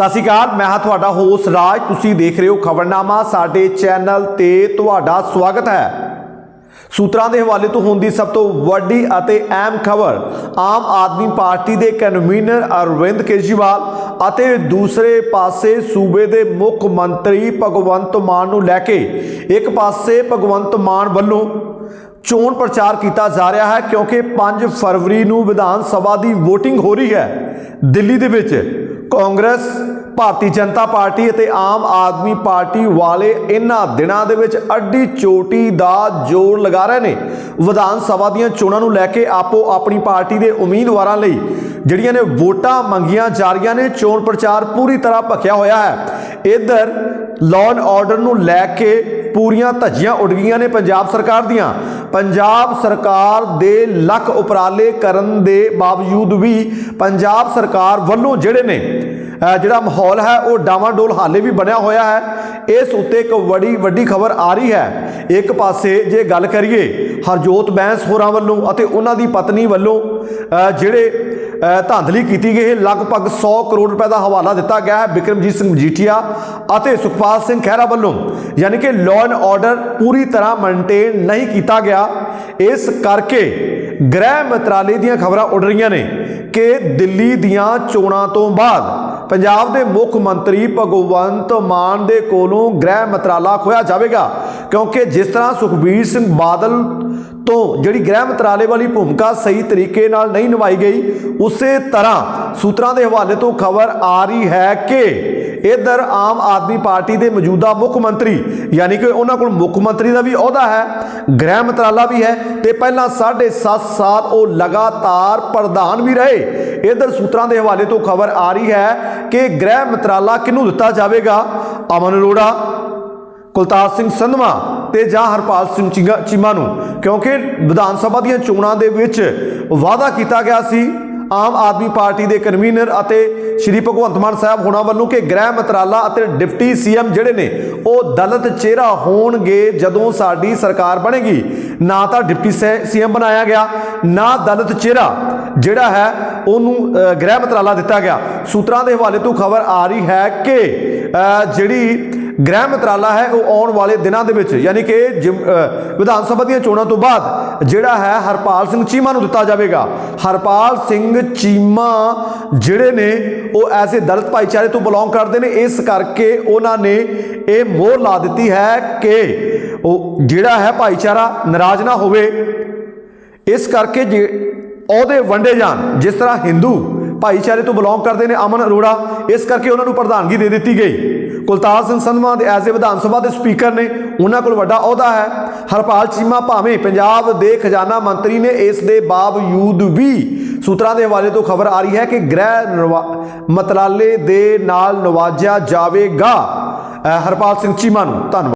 ਸਤਿ ਸ਼੍ਰੀ ਅਕਾਲ, ਮੈਂ ਹਾਂ ਤੁਹਾਡਾ ਹੋਸ਼ ਰਾਜ। ਤੁਸੀਂ ਦੇਖ ਰਹੇ ਹੋ ਖਬਰਨਾਮਾ, ਸਾਡੇ ਚੈਨਲ ਤੇ ਤੁਹਾਡਾ ਸਵਾਗਤ ਹੈ। ਸੂਤਰਾਂ ਦੇ ਹਵਾਲੇ ਤੋਂ ਹੁੰਦੀ ਸਭ ਤੋਂ ਵੱਡੀ ਅਤੇ ਅਹਿਮ ਖਬਰ, ਆਮ ਆਦਮੀ ਪਾਰਟੀ ਦੇ ਕਨਵੀਨਰ ਅਰਵਿੰਦ ਕੇਜਰੀਵਾਲ ਅਤੇ ਦੂਸਰੇ ਪਾਸੇ ਸੂਬੇ ਦੇ ਮੁੱਖ ਮੰਤਰੀ ਭਗਵੰਤ ਮਾਨ ਨੂੰ ਲੈ ਕੇ ਇੱਕ ਪਾਸੇ ਭਗਵੰਤ ਮਾਨ ਵੱਲੋਂ ਚੋਣ ਪ੍ਰਚਾਰ ਕੀਤਾ ਜਾ ਰਿਹਾ ਹੈ ਕਿਉਂਕਿ 5 ਫਰਵਰੀ ਨੂੰ ਵਿਧਾਨ ਸਭਾ ਦੀ VOTING ਹੋ ਰਹੀ ਹੈ। ਦਿੱਲੀ ਦੇ ਵਿੱਚ ਕਾਂਗਰਸ, ਭਾਰਤੀ ਜਨਤਾ ਪਾਰਟੀ ਅਤੇ ਆਮ ਆਦਮੀ ਪਾਰਟੀ ਵਾਲੇ ਇਹਨਾਂ ਦਿਨਾਂ ਦੇ ਵਿੱਚ ਅੱਡੀ ਚੋਟੀ ਦਾ ਜੋਰ ਲਗਾ ਰਹੇ ਨੇ। ਵਿਧਾਨ ਸਭਾ ਦੀਆਂ ਚੋਣਾਂ ਨੂੰ ਲੈ ਕੇ ਆਪੋ ਆਪਣੀ ਪਾਰਟੀ ਦੇ ਉਮੀਦਵਾਰਾਂ ਲਈ ਜਿਹੜੀਆਂ ਨੇ ਵੋਟਾਂ ਮੰਗੀਆਂ ਜਾ ਰਹੀਆਂ ਨੇ, ਚੋਣ ਪ੍ਰਚਾਰ ਪੂਰੀ ਤਰ੍ਹਾਂ ਭਖਿਆ ਹੋਇਆ ਹੈ। ਇਧਰ ਲਾਅ ਐਂਡ ਆਰਡਰ ਨੂੰ ਲੈ ਕੇ ਪੂਰੀਆਂ ਧੱਜੀਆਂ ਉੱਡ ਗਈਆਂ ਨੇ ਪੰਜਾਬ ਸਰਕਾਰ ਦੀਆਂ। ਪੰਜਾਬ ਸਰਕਾਰ ਦੇ ਲੱਖ ਉਪਰਾਲੇ ਕਰਨ ਦੇ ਬਾਵਜੂਦ ਵੀ ਪੰਜਾਬ ਸਰਕਾਰ ਵੱਲੋਂ ਜਿਹੜੇ ਨੇ ਜਿਹੜਾ ਮਾਹੌਲ ਹੈ, ਉਹ ਡਾਵਾਂਡੋਲ ਹਾਲੇ ਵੀ ਬਣਿਆ ਹੋਇਆ ਹੈ। ਇਸ ਉੱਤੇ ਇੱਕ ਬੜੀ ਵੱਡੀ ਖਬਰ ਆ ਰਹੀ ਹੈ। ਇੱਕ ਪਾਸੇ ਜੇ ਗੱਲ ਕਰੀਏ, ਹਰਜੋਤ ਬੈਂਸ ਹੋਰਾਂ ਵੱਲੋਂ ਅਤੇ ਉਹਨਾਂ ਦੀ ਪਤਨੀ ਵੱਲੋਂ ਜਿਹੜੇ ਧਾਂਦਲੀ ਕੀਤੀ ਗਈ। ਹੈ ਲਗਭਗ 100 ਕਰੋੜ ਰੁਪਏ ਦਾ ਹਵਾਲਾ ਦਿੱਤਾ ਗਿਆ ਹੈ ਬਿਕਰਮਜੀਤ ਸਿੰਘ ਮਜੀਠੀਆ ਅਤੇ ਸੁਖਪਾਲ ਸਿੰਘ ਖਹਿਰਾ ਵੱਲੋਂ। ਯਾਨੀ ਕਿ ਲਾਅ ਐਂਡ ਆਰਡਰ ਪੂਰੀ ਤਰ੍ਹਾਂ ਮੇਨਟੇਨ ਨਹੀਂ ਕੀਤਾ ਗਿਆ। ਇਸ ਕਰਕੇ ਗ੍ਰਹਿ ਮੰਤਰਾਲੇ ਦੀਆਂ ਖਬਰਾਂ ਉੱਡ ਰਹੀਆਂ ਨੇ ਕਿ ਦਿੱਲੀ ਦੀਆਂ ਚੋਣਾਂ ਤੋਂ ਬਾਅਦ ਪੰਜਾਬ ਦੇ ਮੁੱਖ ਮੰਤਰੀ ਭਗਵੰਤ ਮਾਨ ਦੇ ਕੋਲੋਂ ਗ੍ਰਹਿ ਮੰਤਰਾਲਾ ਖੋਇਆ ਜਾਵੇਗਾ। ਕਿਉਂਕਿ ਜਿਸ ਤਰ੍ਹਾਂ ਸੁਖਬੀਰ ਸਿੰਘ ਬਾਦਲ ਤੋਂ ਜਿਹੜੀ ਗ੍ਰਹਿ ਮੰਤਰਾਲੇ ਵਾਲੀ ਭੂਮਿਕਾ ਸਹੀ ਤਰੀਕੇ ਨਾਲ ਨਹੀਂ ਨਿਭਾਈ ਗਈ, ਉਸੇ ਤਰ੍ਹਾਂ ਸੂਤਰਾਂ ਦੇ ਹਵਾਲੇ ਤੋਂ ਖਬਰ ਆ ਰਹੀ ਹੈ ਕਿ ਇਧਰ ਆਮ ਆਦਮੀ ਪਾਰਟੀ ਦੇ ਮੌਜੂਦਾ ਮੁੱਖ ਮੰਤਰੀ, ਯਾਨੀ ਕਿ ਉਹਨਾਂ ਕੋਲ ਮੁੱਖ ਮੰਤਰੀ ਦਾ ਵੀ ਅਹੁਦਾ ਹੈ, ਗ੍ਰਹਿ ਮੰਤਰਾਲਾ ਵੀ ਹੈ, ਤੇ ਪਹਿਲਾਂ 7.5 ਸਾਲ ਉਹ ਲਗਾਤਾਰ ਪ੍ਰਧਾਨ ਵੀ ਰਹੇ। ਇਧਰ ਸੂਤਰਾਂ ਦੇ ਹਵਾਲੇ ਤੋਂ ਖਬਰ ਆ ਰਹੀ ਹੈ ਕਿ ਗ੍ਰਹਿ ਮੰਤਰਾਲਾ ਕਿਹਨੂੰ ਦਿੱਤਾ ਜਾਵੇਗਾ? ਅਮਨ ਅਰੋੜਾ, ਕੁਲਤਾਰ ਸਿੰਘ ਸੰਧਵਾ ਤੇ ਜਾਂ ਹਰਪਾਲ ਸਿੰਘ ਚੀਗਾ- ਚੀਮਾ ਨੂੰ, ਕਿਉਂਕਿ ਵਿਧਾਨ ਸਭਾ ਦੀਆਂ ਚੋਣਾਂ ਦੇ ਵਿੱਚ ਵਾਅਦਾ ਕੀਤਾ ਗਿਆ ਸੀ ਆਮ ਆਦਮੀ ਪਾਰਟੀ ਦੇ ਕਨਵੀਨਰ ਅਤੇ ਸ਼੍ਰੀ ਭਗਵੰਤ ਮਾਨ ਸਾਹਿਬ ਹੋਣਾ ਵੱਲੋਂ ਕਿ ਗ੍ਰਹਿ ਮੰਤਰਾਲਾ ਅਤੇ ਡਿਪਟੀ ਸੀਐਮ ਜਿਹੜੇ ਨੇ, ਉਹ ਦਲਿਤ ਚਿਹਰਾ ਹੋਣਗੇ ਜਦੋਂ ਸਾਡੀ ਸਰਕਾਰ ਬਣੇਗੀ। ਨਾ ਤਾਂ ਡਿਪਟੀ ਸੀਐਮ ਬਣਾਇਆ ਗਿਆ, ਨਾ ਦਲਿਤ ਚਿਹਰਾ ਜਿਹੜਾ ਹੈ, ਉਹਨੂੰ ਗ੍ਰਹਿ ਮੰਤਰਾਲਾ ਦਿੱਤਾ ਗਿਆ। ਸੂਤਰਾਂ ਦੇ ਹਵਾਲੇ ਤੋਂ ਖਬਰ ਆ ਰਹੀ ਹੈ ਕਿ ਜਿਹੜੀ ਗ੍ਰਹਿ ਮੰਤਰਾਲਾ ਹੈ, ਉਹ ਆਉਣ ਵਾਲੇ ਦਿਨਾਂ ਦੇ ਵਿੱਚ, ਯਾਨੀ ਕਿ ਜਿਮ- ਵਿਧਾਨ ਸਭਾ ਦੀਆਂ ਚੋਣਾਂ ਤੋਂ ਬਾਅਦ ਜਿਹੜਾ ਹੈ ਹਰਪਾਲ ਸਿੰਘ ਚੀਮਾ ਨੂੰ ਦਿੱਤਾ ਜਾਵੇਗਾ। ਹਰਪਾਲ ਸਿੰਘ ਚੀਮਾ ਜਿਹੜੇ ਨੇ, ਉਹ ਐਸੇ ਦਲਿਤ ਭਾਈਚਾਰੇ ਤੋਂ ਬਿਲੋਂਗ ਕਰਦੇ ਨੇ, ਇਸ ਕਰਕੇ ਉਹਨਾਂ ਨੇ ਇਹ ਮੋਹਰ ਲਾ ਦਿੱਤੀ ਹੈ ਕਿ ਉਹ ਜਿਹੜਾ ਹੈ ਭਾਈਚਾਰਾ ਨਾਰਾਜ਼ ਨਾ ਹੋਵੇ। ਇਸ ਕਰਕੇ ਜੇ ਉਹਦੇ ਵੰਡੇ ਜਾਣ, ਜਿਸ ਤਰ੍ਹਾਂ ਹਿੰਦੂ ਭਾਈਚਾਰੇ ਤੋਂ ਬਿਲੋਂਗ ਕਰਦੇ ਨੇ ਅਮਨ ਅਰੋੜਾ। ਇਸ ਕਰਕੇ ਉਹਨਾਂ ਨੂੰ ਪ੍ਰਧਾਨਗੀ ਦੇ ਦਿੱਤੀ ਗਈ। ਕੁਲਤਾਰ ਸਿੰਘ ਸੰਧਵਾ ਦੇ ਐਜ਼ ਏ ਵਿਧਾਨ ਸਭਾ ਦੇ ਸਪੀਕਰ ਨੇ ਉਹਨਾਂ ਕੋਲ ਵੱਡਾ ਅਹੁਦਾ ਹੈ। ਹਰਪਾਲ ਚੀਮਾ ਭਾਵੇਂ ਪੰਜਾਬ ਦੇ ਖਜ਼ਾਨਾ ਮੰਤਰੀ ਨੇ ਇਸ ਦੇ ਬਾਵਜੂਦ ਵੀ ਸੂਤਰਾਂ ਦੇ ਹਵਾਲੇ ਤੋਂ ਖਬਰ ਆ ਰਹੀ ਹੈ ਕਿ ਗ੍ਰਹਿ ਨਵਾ- ਮੰਤਰਾਲੇ ਦੇ ਨਾਲ ਨਵਾਜਿਆ ਜਾਵੇਗਾ। ਹਰਪਾਲ ਸਿੰਘ ਚੀਮਾ ਨੂੰ ਧੰਨਵਾਦ।